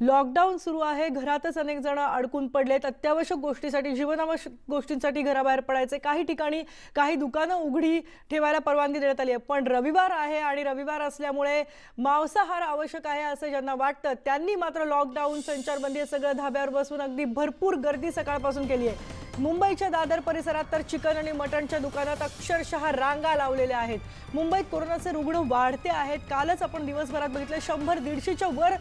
Lockdown सुरू आहे. घरातच अनेक जण अडकून पडलेत. अत्यावश्यक गोष्टीसाठी जीवनावश्यक गोष्टींसाठी घराबाहेर पडायचे. काही ठिकाणी काही दुकानं उघडी ठेवायला परवानगी देण्यात आली आहे. पण रविवार आहे आणि रविवार असल्यामुळे मांसाहार आवश्यक आहे असं ज्यांना वाटतं त्यांनी मात्र लॉकडाऊन संचारबंदी सगळं धाब्यावर बसून अगदी भरपूर गर्दी सकाळपासून केली आहे. मुंबईच्या दादर परिसरात तर चिकन आणि मटणच्या दुकानात अक्षरशः रांगा लावलेल्या आहेत. मुंबईत कोरोनाचे रुग्ण वाढते आहेत. कालच आपण दिवसभरात बघितलं शंभर दीडशेच्या वर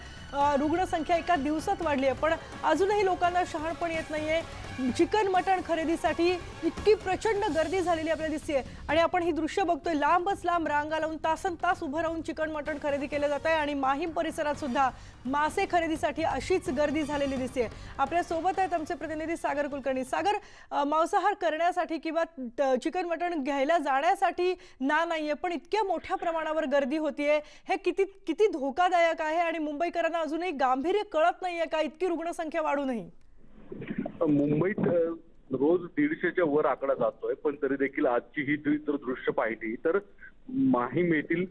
रुग्णसंख्या एका दिवसात वाढली आहे. पण अजूनही लोकांना शहाणपण येत नाही आहे चिकन मटण खरेदीसाठी इतकी प्रचंड गर्दी झालेली आपल्याला दिसते आणि आपण ही दृश्य बघतोय. लांबच लांब रांगा लावून तासन तास उभं राहून चिकन मटण खरेदी केलं जात आहे. आणि माहीम परिसरात सुद्धा मासे खरेदीसाठी अशीच गर्दी झालेली दिसते आपल्यासोबत आहेत आमचे प्रतिनिधी सागर कुलकर्णी. सागर मांसाहार करण्यासाठी किंवा चिकन मटण घ्यायला जाण्यासाठी ना नाहीये पण इतक्या मोठ्या प्रमाणावर गर्दी होतीये. हे किती किती धोकादायक आहे आणि मुंबईकरांना अजूनही गांभीर्य कळत नाहीये का? इतकी रुग्णसंख्या वाढूनही. मुंबईत रोज दीडशेच्या वर आकडा जातोय पण तरी देखील आजची ही जी जर दृश्य पाहिली तर माहीम येथील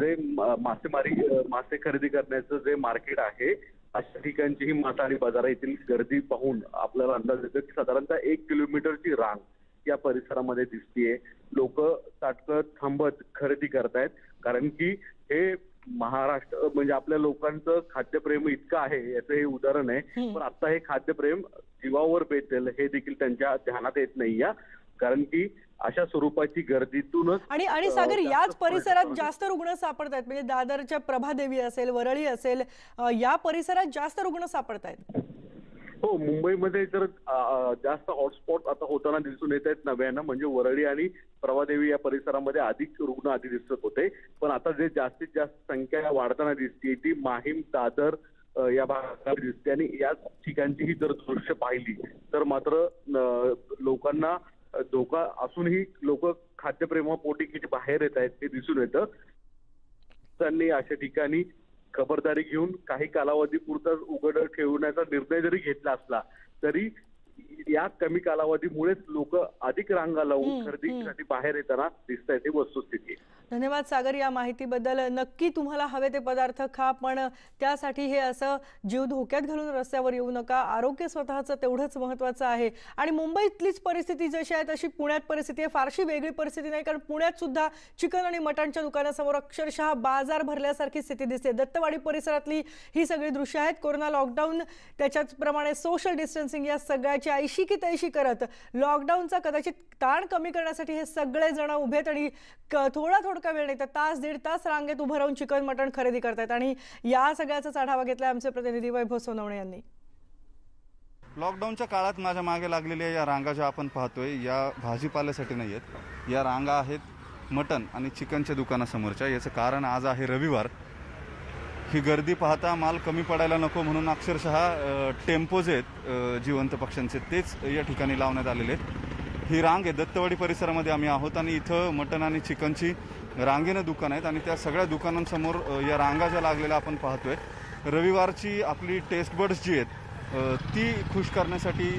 जे मासेमारी मासे खरेदी करण्याचं जे मार्केट आहे अशा ठिकाणची ही मासा आणि बाजार येथील गर्दी पाहून आपल्याला अंदाज येतो की साधारणतः एक किलोमीटरची रांग या परिसरामध्ये दिसतीये. लोक ताटकत थांबत खरेदी करतायत. कारण की हे महाराष्ट्र म्हणजे आपल्या लोकांचं खाद्यप्रेम इतकं आहे याचं हे उदाहरण आहे. पण आता हे खाद्यप्रेम जीवावर बेतेल हे देखील त्यांच्या ध्यानात येत नाही कारण की अशा स्वरूपाची गर्दीतूनच आणि आणि सागर याच परिसरात जास्त रुग्ण सापडत आहेत म्हणजे दादरच्या प्रभादेवी असेल वरळी असेल या परिसरात जास्त रुग्ण सापडत आहेत हो मुंबईमध्ये जर जास्त हॉटस्पॉट आता होताना दिसून येत आहेत नव्यानं म्हणजे वरळी आणि प्रभादेवी या परिसरामध्ये अधिक रुग्ण आधी दिसत होते. पण आता जे जास्तीत जास्त संख्या वाढताना दिसते ती माहीम दादर या भागात दिसते. आणि या ठिकाणची ही जर दृश्य पाहिली तर मात्र लोकांना धोका असूनही लोक खाद्यप्रेमापोटी किती बाहेर येत आहेत ते दिसून येतं. त्यांनी अशा ठिकाणी खबरदारी घेऊन काही कालावधी पुरता उघड ठेवण्याचा निर्णय जरी घेतला असला तरी या कमी कालावधीमुळेच लोक अधिक रांगा लावून खरेदीसाठी बाहेर येताना दिसत आहेत ही वस्तुस्थिती. आहे. धन्यवाद सागर या माहितीबद्दल. नक्की तुम्हाला हवे ते पदार्थ खा पण त्यासाठी हे असं जीव धोक्यात घालून रस्त्यावर येऊ नका. आरोग्य स्वतःचं तेवढंच महत्त्वाचं आहे. आणि मुंबईतलीच परिस्थिती जशी आहे तशी पुण्यात परिस्थिती आहे. फारशी वेगळी परिस्थिती नाही कारण पुण्यात सुद्धा चिकन आणि मटणच्या दुकानासमोर अक्षरशः बाजार भरल्यासारखी स्थिती दिसते. दत्तवाडी परिसरातली ही सगळी दृश्य आहेत. कोरोना लॉकडाऊन त्याच्याचप्रमाणे सोशल डिस्टन्सिंग या त्याची ऐशी की तैशी करत? लॉकडाऊनचा कदाचित ताण कमी करण्यासाठी हे सगळेजण उभे उभेत आणि क- थोडा थोडका वेळ नाही तर तास दीड तास रांगेत उभं राहून चिकन मटण खरेदी करतायत. आणि या सगळ्याचाच आढावा घेतला आमचे प्रतिनिधी वैभव सोनवणे यांनी. लॉकडाऊनच्या काळात माझ्या मागे लागलेल्या या रांगा ज्या आपण पाहतोय या भाजीपाल्यासाठी नाही आहेत. या रांगा आहेत मटन आणि चिकनच्या दुकानासमोरच्या. याचं कारण आज आहे रविवार. ही गर्दी पाहता माल कमी पडायला नको म्हणून अक्षरशः टेम्पोज आहेत जिवंत पक्ष्यांचे. तेच या ठिकाणी लावण्यात आलेले आहेत. ही रांग आहे. दत्तवाडी परिसरामध्ये आम्ही आहोत आणि इथं मटन आणि चिकनची रांगेनं दुकान आहेत आणि त्या सगळ्या दुकानांसमोर या रांगा ज्या लागलेल्या आपण पाहतोय रविवारची आपली टेस्ट बर्ड्स जी आहेत ती खुश करण्यासाठी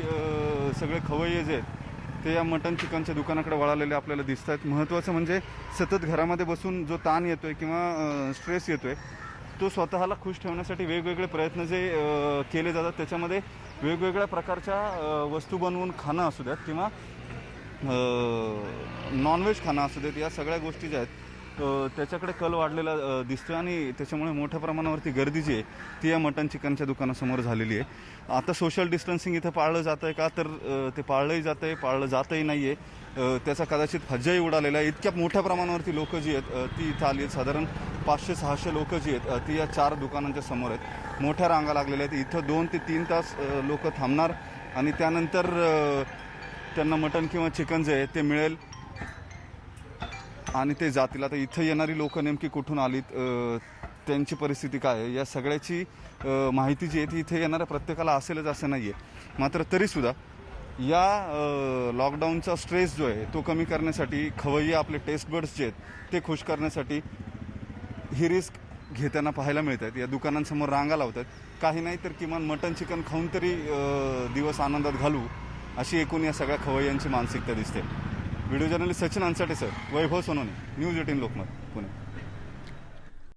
सगळे खवय्ये जे आहेत ते या मटन चिकनच्या दुकानाकडे वळालेले आपल्याला दिसत आहेत महत्त्वाचं म्हणजे सतत घरामध्ये बसून जो ताण येतोय किंवा स्ट्रेस येतोय तो स्वतःला खुश ठेवण्यासाठी वेगवेगळे प्रयत्न जे केले जातात त्याच्यामध्ये वेगवेगळ्या प्रकारच्या वस्तू बनवून खाणं असू द्यात किंवा नॉनव्हेज खाणं असू देत या सगळ्या गोष्टी ज्या आहेत त्याच्याकडे कल वाढलेला दिसतो आणि त्याच्यामुळे मोठ्या प्रमाणावरती गर्दी जी आहे ती या मटन चिकनच्या दुकानासमोर झालेली आहे. आता सोशल डिस्टन्सिंग इथं पाळलं जातं आहे का? तर ते पाळलंही जातं आहे पाळलं जातही नाही आहे त्याचा कदाचित फज्जाही उडालेला आहे. इतक्या मोठ्या प्रमाणावरती लोकं जी आहेत ती इथं आली आहेत साधारण पाचशे सहाशे लोक जी आहेत ती या चार दुकानांच्या समोर आहेत. मोठ्या रांगा लागलेल्या आहेत. इथं दोन ते तीन तास लोक थांबणार आणि त्यानंतर त्यांना मटण किंवा चिकन जे आहे ते मिळेल. आणि ते जातील. आता इथं येणारी लोक नेमकी कुठून आलीत त्यांची परिस्थिती काय आहे? या सगळ्याची माहिती जी आहे ती इथे येणाऱ्या प्रत्येकाला असेलच असं नाही आहे मात्र तरीसुद्धा या लॉकडाऊनचा स्ट्रेस जो आहे तो कमी करण्यासाठी खवय्ये आपले टेस्ट बर्ड्स जे आहेत ते खुश करण्यासाठी ही रिस्क घेताना पाहायला मिळत आहेत या दुकानांसमोर रांगा लावतात. काही नाही तर किमान मटन चिकन खाऊन तरी दिवस आनंदात घालू अशी एकूण या सगळ्या खवय्यांची मानसिकता दिसते. Video journalist Sachin Ansate sir. Vaibhav Sonone News eighteen Lokmat Pune.